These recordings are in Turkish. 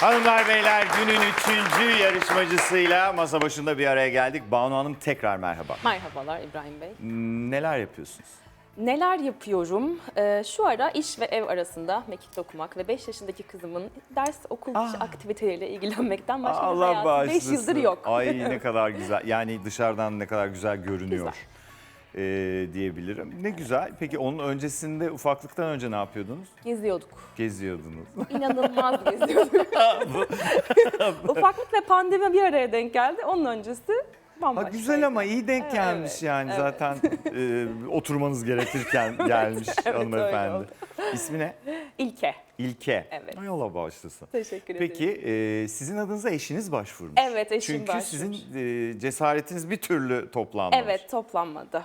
Hanımlar beyler günün üçüncü yarışmacısıyla masa başında bir araya geldik. Banu Hanım tekrar merhaba. Merhabalar İbrahim Bey. Neler yapıyorsunuz? Neler yapıyorum? Ee, şu ara iş ve ev arasında mekik okumak ve 5 yaşındaki kızımın ders okul dışı Ah. aktiviteleriyle ilgilenmekten başka bir Allah hayatım 5 bağışlasın. yıldır yok. Ay ne kadar güzel. Yani dışarıdan ne kadar güzel görünüyor. Güzel. Ee, diyebilirim. Ne güzel. Peki onun öncesinde ufaklıktan önce ne yapıyordunuz? Geziyorduk. Geziyordunuz. İnanılmaz geziyorduk. Ufaklık ve pandemi bir araya denk geldi. Onun öncesi Ha, bambaşka. güzel ama iyi denk Evet, gelmiş evet, yani evet. zaten e, oturmanız gerekirken gelmiş evet, hanımefendi. öyle İsmi ne? İlke. İlke. Evet. Ay Allah bağışlasın. Teşekkür ederim. Peki e, sizin adınıza eşiniz başvurmuş. Evet, eşim Çünkü başvurmuş. sizin e, cesaretiniz bir türlü toplanmamış. Evet toplanmadı.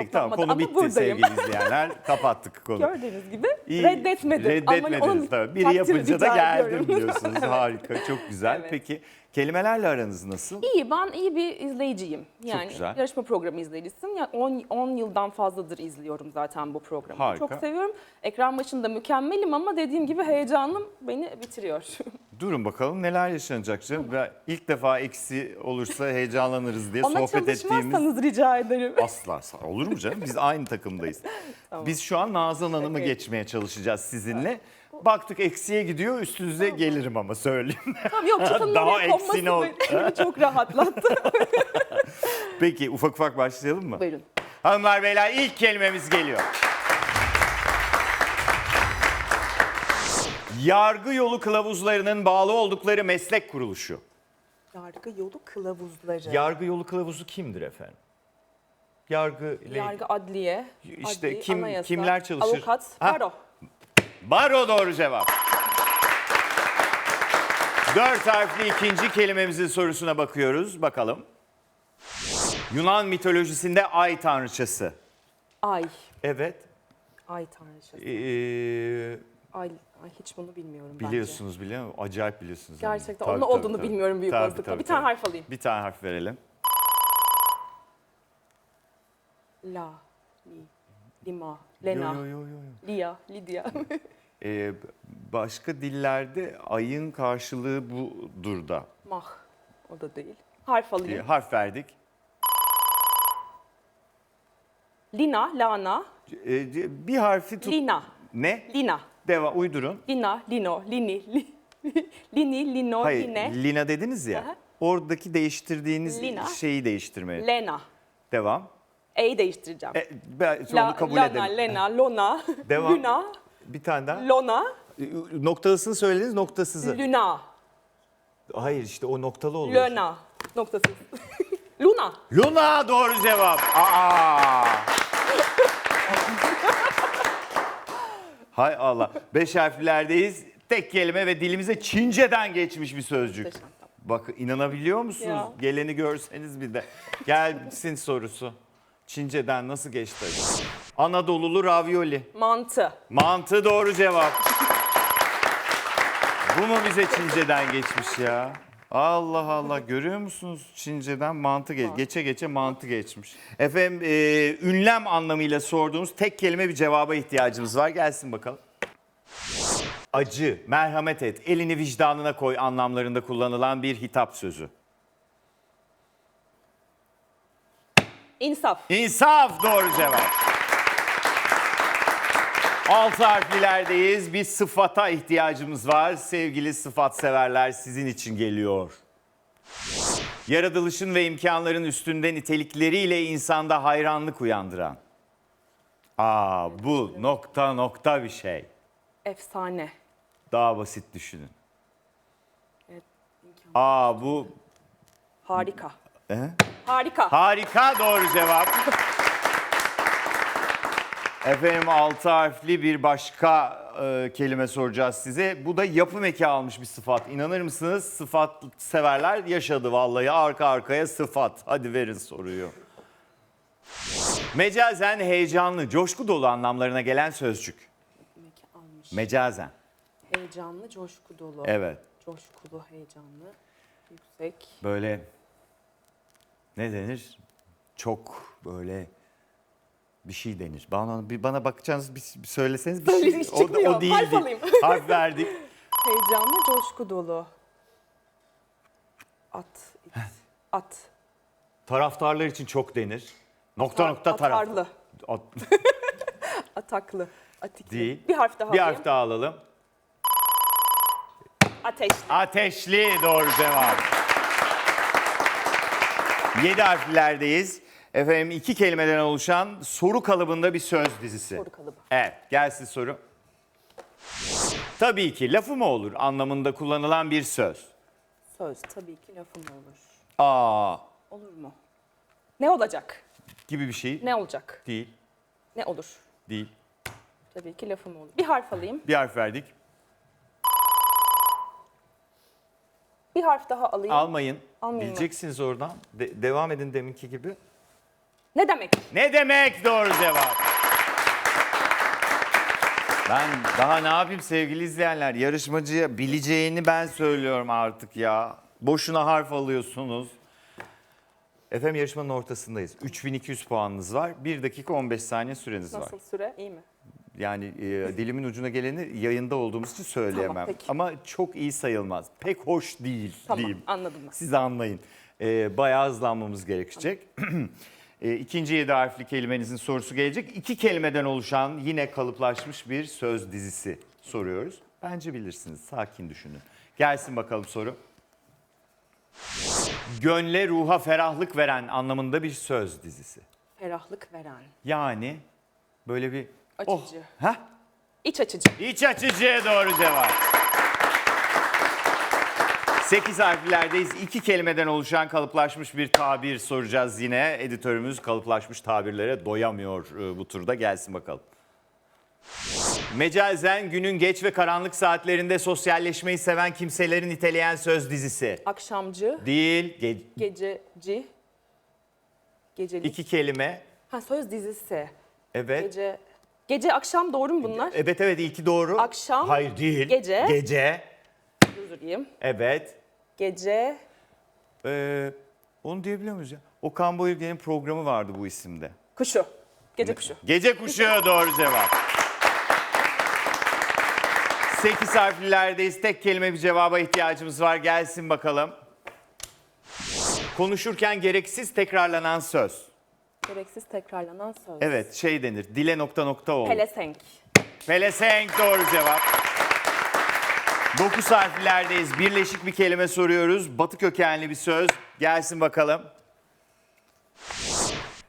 Peki tamam konu ama bitti buradayım. sevgili izleyenler. Kapattık konu. Gördüğünüz gibi İyi, reddetmedim. Reddetmediniz tabii. Biri yapınca da geldim ediyorum. diyorsunuz. Harika, çok güzel. Evet. Peki kelimelerle aranız nasıl? İyi ben iyi bir izleyiciyim. Yani güzel. yarışma programı izleyicisiyim. Yani 10 10 yıldan fazladır izliyorum zaten bu programı. Harika. Çok seviyorum. Ekran başında mükemmelim ama dediğim gibi heyecanım beni bitiriyor. Durun bakalım neler yaşanacak canım. Ben ilk defa eksi olursa heyecanlanırız diye Ona sohbet ettiğimiz çalışmazsanız rica ederim. Asla. Olur mu canım? Biz aynı takımdayız. Biz şu an Nazan Hanım'ı geçmeye çalışacağız sizinle. Baktık eksiye gidiyor üstünüze gelirim ama söyleyeyim. Tamam yok çıtanın Daha oraya konması eksine ol- beni çok rahatlattı. Peki ufak ufak başlayalım mı? Buyurun. Hanımlar beyler ilk kelimemiz geliyor. Yargı yolu kılavuzlarının bağlı oldukları meslek kuruluşu. Yargı yolu kılavuzları. Yargı yolu kılavuzu kimdir efendim? Yargı ile Yargı adliye. İşte adli, kim- anayasa, kimler çalışır? Avukat, Ha. baro. Baro doğru cevap. Dört harfli ikinci kelimemizin sorusuna bakıyoruz. Bakalım. Yunan mitolojisinde ay tanrıçası. Ay. Evet. Ay tanrıçası. ee, Ay, ay hiç bunu bilmiyorum biliyorsunuz biliyor musunuz? Acayip biliyorsunuz. Gerçekten Tabii, onun tabii, olduğunu tabii. bilmiyorum büyük Tabii, olasılıkla. tabii, Bir tane tabii. harf alayım. Bir tane harf verelim. La, li, lima, lena, Yo, yo, yo, yo, yo. lia, lidya. Ee, başka dillerde ayın karşılığı budur da. Mah, o da değil. Harf Ee, alayım. harf verdik. Lina, lana, Ee, bir harfi tut. lina, Ne? lina, Devam uydurun. lina, lino, lini, li, lini, lino, Hayır, line, Lina dediniz ya. Aha. Oradaki değiştirdiğiniz Lina. şeyi değiştirmeye. lena. Devam. E'yi değiştireceğim. E, ben onu La, kabul lana, ederim. lena, lona, Devam. luna, Bir tane daha. lona, E, Noktalısını söylediniz, noktasızı. luna, Hayır işte o noktalı oluyor. lona, noktasız. Luna. Luna doğru cevap. Aa. Hay Allah. Beş harflerdeyiz. Tek kelime ve dilimize Çince'den geçmiş bir sözcük. Muhteşem. Bak inanabiliyor musunuz? Ya. Geleni görseniz bir de. Gelsin sorusu. Çince'den nasıl geçti acaba? Anadolulu ravioli. Mantı. Mantı doğru cevap. Bu mu bize Çince'den geçmiş ya? Allah Allah görüyor musunuz Çince'den mantı geç geçe geçe mantı geçmiş. Efendim e, ünlem anlamıyla sorduğumuz tek kelime bir cevaba ihtiyacımız var. Gelsin bakalım. Acı, merhamet et, elini vicdanına koy anlamlarında kullanılan bir hitap sözü. İnsaf. İnsaf doğru cevap. Altı harflilerdeyiz. Bir sıfata ihtiyacımız var. Sevgili sıfat severler sizin için geliyor. Yaratılışın ve imkanların üstünde nitelikleriyle insanda hayranlık uyandıran. Aa bu nokta nokta bir şey. Efsane. Daha basit düşünün. Evet, Aa bu Harika. e? Harika. Harika doğru cevap. Efendim altı harfli bir başka e, kelime soracağız size. Bu da yapım eki almış bir sıfat. İnanır mısınız? Sıfat severler yaşadı vallahi arka arkaya sıfat. Hadi verin soruyu. Mecazen heyecanlı, coşku dolu anlamlarına gelen sözcük. Meki almış. Mecazen. Heyecanlı, coşku dolu. Evet. Coşkulu, heyecanlı, yüksek. Böyle ne denir? Çok böyle bir şey denir. Bana bir bana bakacağınız bir, bir söyleseniz bir şey. Hiç çıkmıyor. O, o. Harf değil. alayım. Harf verdik. Heyecanlı, coşku dolu. At, it, at. Taraftarlar için çok denir. Nokta Atar- nokta taraf. atarlı. At- Ataklı, atikli. Değil. Bir harf daha Bir alayım. harf daha alalım. Ateşli. Ateşli doğru cevap. Yedi harflerdeyiz. Efendim iki kelimeden oluşan soru kalıbında bir söz dizisi. Soru kalıbı. Evet gelsin soru. Tabii ki lafı mı olur anlamında kullanılan bir söz. Söz tabii ki lafım olur. Aa Olur mu? Ne olacak? gibi bir şey Ne olacak? değil. Ne olur? Değil. Tabii ki lafım olur. Bir harf alayım. Bir harf verdik. Bir harf daha alayım. Almayın. Almayayım mı? Bileceksiniz oradan. De- devam edin deminki gibi. Ne demek? Ne demek doğru cevap? Ben daha ne yapayım sevgili izleyenler? Yarışmacıya bileceğini ben söylüyorum artık ya. Boşuna harf alıyorsunuz. Efendim yarışmanın ortasındayız. 3200 puanınız var. 1 dakika 15 saniye süreniz var. Nasıl süre? İyi mi? Yani e, dilimin ucuna geleni yayında olduğumuz için söyleyemem. Tamam, peki. Ama çok iyi sayılmaz. Pek hoş değil Tamam diyeyim. anladım ben. Siz anlayın. Ee, bayağı hızlanmamız gerekecek. Ee, ikinci yedi harfli kelimenizin sorusu gelecek. İki kelimeden oluşan yine kalıplaşmış bir söz dizisi soruyoruz. Bence bilirsiniz. Sakin düşünün. Gelsin bakalım soru. Gönle ruha ferahlık veren anlamında bir söz dizisi. Ferahlık veren. Yani böyle bir... Açıcı. Oh, heh, İç açıcı. İç açıcı doğru cevap. 8 harflerdeyiz. İki kelimeden oluşan kalıplaşmış bir tabir soracağız yine. Editörümüz kalıplaşmış tabirlere doyamıyor e, bu turda. Gelsin bakalım. Mecazen günün geç ve karanlık saatlerinde sosyalleşmeyi seven kimseleri niteleyen söz dizisi. Akşamcı. Değil, ge- Gececi. Gecelik. iki kelime. Ha söz dizisi. Evet. Gece. Gece akşam doğru mu bunlar? Evet evet ilki doğru. Akşam, Hayır değil. gece. Gece. Dileyim. Evet. Gece. Ee, onu diyebiliyor muyuz ya? Okan Bayülgen'in programı vardı bu isimde. Kuşu. Gece kuşu. Gece kuşu doğru cevap. 8 harflilerdeyiz. Tek kelime bir cevaba ihtiyacımız var. Gelsin bakalım. Konuşurken gereksiz tekrarlanan söz. Gereksiz tekrarlanan söz. Evet şey denir. Dile nokta nokta olur. Pelesenk. Pelesenk doğru cevap. 9 harflerdeyiz. Birleşik bir kelime soruyoruz. Batı kökenli bir söz. Gelsin bakalım.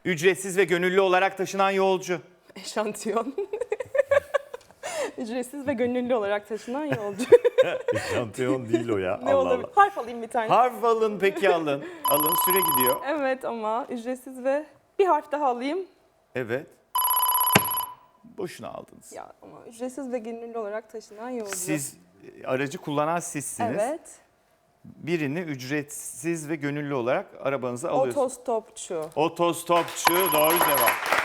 Ücretsiz ve gönüllü olarak taşınan yolcu. Eşantiyon. Ücretsiz ve gönüllü olarak taşınan yolcu. Şampiyon değil o ya. ne olabilir? Harf alayım bir tane. Harf alın peki alın. Alın süre gidiyor. Evet ama ücretsiz ve bir harf daha alayım. Evet. Boşuna aldınız. Ya ama ücretsiz ve gönüllü olarak taşınan yolcu. Siz aracı kullanan sizsiniz. Evet. Birini ücretsiz ve gönüllü olarak arabanıza alıyorsunuz. Otostopçu. Otostopçu doğru cevap.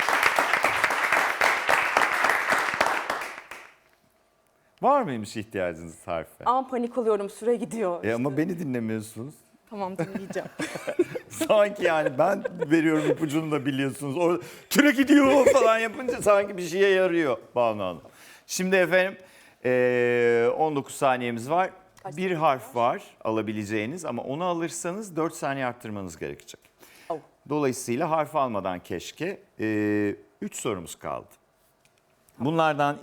Var mıymış ihtiyacınız harfe? Ama panik oluyorum süre gidiyor. E ama beni dinlemiyorsunuz. Tamam dinleyeceğim. Sanki yani ben veriyorum ipucunu da biliyorsunuz. O türe gidiyor falan yapınca sanki bir şeye yarıyor Banu Hanım. Şimdi efendim eee, 19 saniyemiz var. Kaç bir harf var alabileceğiniz ama onu alırsanız 4 saniye arttırmanız gerekecek. Oh. Dolayısıyla harf almadan keşke 3 sorumuz kaldı. Bunlardan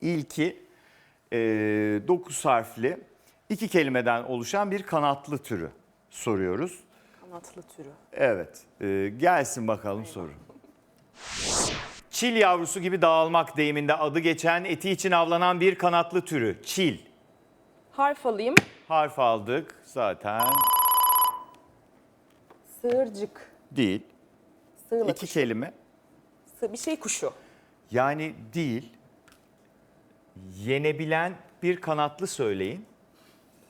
ilki 9 harfli iki kelimeden oluşan bir kanatlı türü soruyoruz. Kanatlı türü. Evet, e, gelsin bakalım soru. Çil yavrusu gibi dağılmak deyiminde adı geçen eti için avlanan bir kanatlı türü. Çil. Harf alayım. Harf aldık zaten. Sığırcık. Değil. Sığla İki kuşu. kelime. Sığ- bir şey kuşu. Yani değil. Yenebilen bir kanatlı söyleyin.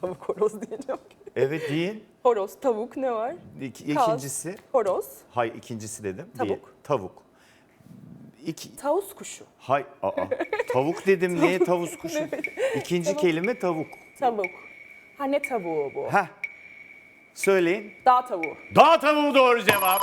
Tavuk horoz diyeceğim. Evet deyin. Horoz, tavuk ne var? İki, Kaz, ikincisi. Horoz, Hay ikincisi dedim. Tavuk. Değil. Tavuk. İki, tavus kuşu. hay, aa, tavuk dedim. Niye tavus kuşu? İkinci Tavuk. kelime tavuk. Tavuk. Ha ne tavuğu bu? Heh. Söyleyin. Dağ tavuğu. Dağ tavuğu doğru cevap.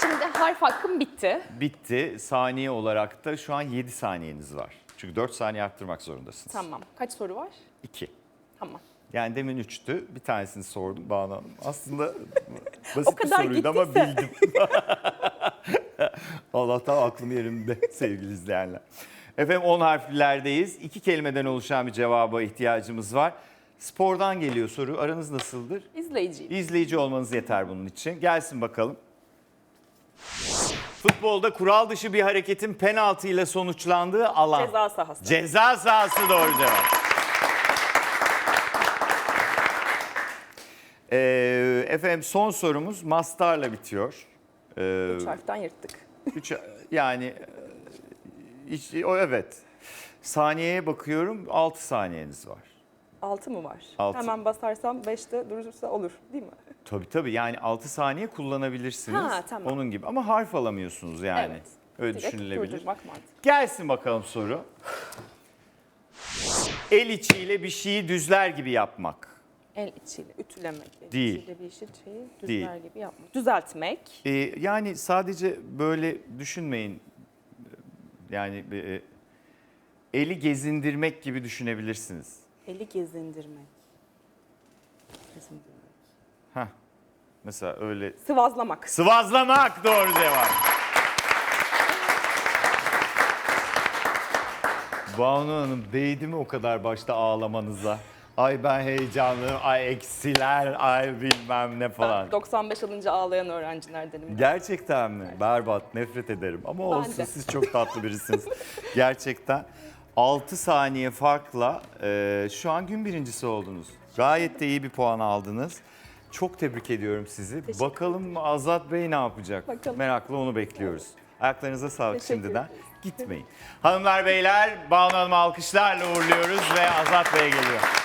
Şimdi harf hakkım bitti. Bitti. Saniye olarak da şu an 7 saniyeniz var. Çünkü 4 saniye arttırmak zorundasınız. Tamam. Kaç soru var? 2. Tamam. Yani demin 3'tü. Bir tanesini sordum Banu Hanım. Aslında basit bir soruydu ama gittiyse. bildim. Allah'tan aklım yerimde sevgili izleyenler. Efendim 10 harflerdeyiz. İki kelimeden oluşan bir cevaba ihtiyacımız var. Spordan geliyor soru. Aranız nasıldır? İzleyiciyim. İzleyici olmanız yeter bunun için. Gelsin bakalım. Futbolda kural dışı bir hareketin penaltı ile sonuçlandığı alan. Ceza sahası. Ceza sahası doğru cevap. Ee, efendim son sorumuz mastarla bitiyor. Ee, Üç harften yırttık. üç, yani e, hiç, o evet. Saniyeye bakıyorum 6 saniyeniz var. Altı mı var? Altı. Hemen basarsam beşte durursa olur değil mi? Tabii tabii yani 6 saniye kullanabilirsiniz. Ha, tamam. Onun gibi ama harf alamıyorsunuz yani. Evet. Öyle Direkt düşünülebilir. Gelsin bakalım soru. El içiyle bir şeyi düzler gibi yapmak. El içiyle ütülemek. El Değil. içiyle bir şey şeyi Değil. düzler gibi yapmak. Düzeltmek. Ee, yani sadece böyle düşünmeyin. Yani e, eli gezindirmek gibi düşünebilirsiniz. Eli gezindirmek. Gezindirmek. Heh. Mesela öyle. Sıvazlamak. Sıvazlamak doğru cevap. Banu Hanım değdi mi o kadar başta ağlamanıza? Ay ben heyecanlıyım, ay eksiler, ay bilmem ne falan. Ben 95 alınca ağlayan öğrencilerdenim. Gerçekten mi? Berbat, nefret ederim. Ama olsun de. siz çok tatlı birisiniz. Gerçekten. 6 saniye farkla e, şu an gün birincisi oldunuz. Gayet de iyi bir puan aldınız. Çok tebrik ediyorum sizi. Teşekkür Bakalım Azat Bey ne yapacak? Bakalım. Merakla onu bekliyoruz. Ayaklarınıza sağlık Teşekkür şimdiden. Gitmeyin. Hanımlar beyler Banu Hanım'ı alkışlarla uğurluyoruz ve Azat Bey'e geliyor.